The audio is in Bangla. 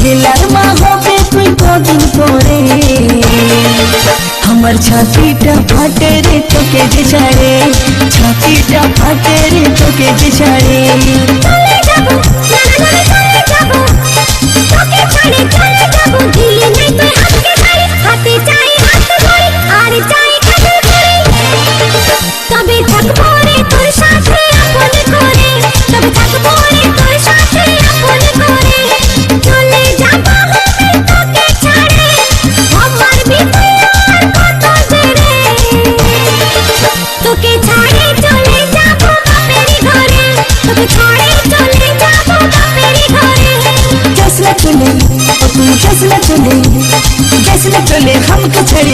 ছেলার মা হবে তুই কদিন পরে? আমার ছাতিটা ফাটে রে তোকে যে ছাড়ে, ছাতিটা ফাটে রে তোকে যে ছাড়ে। 他们没给彩礼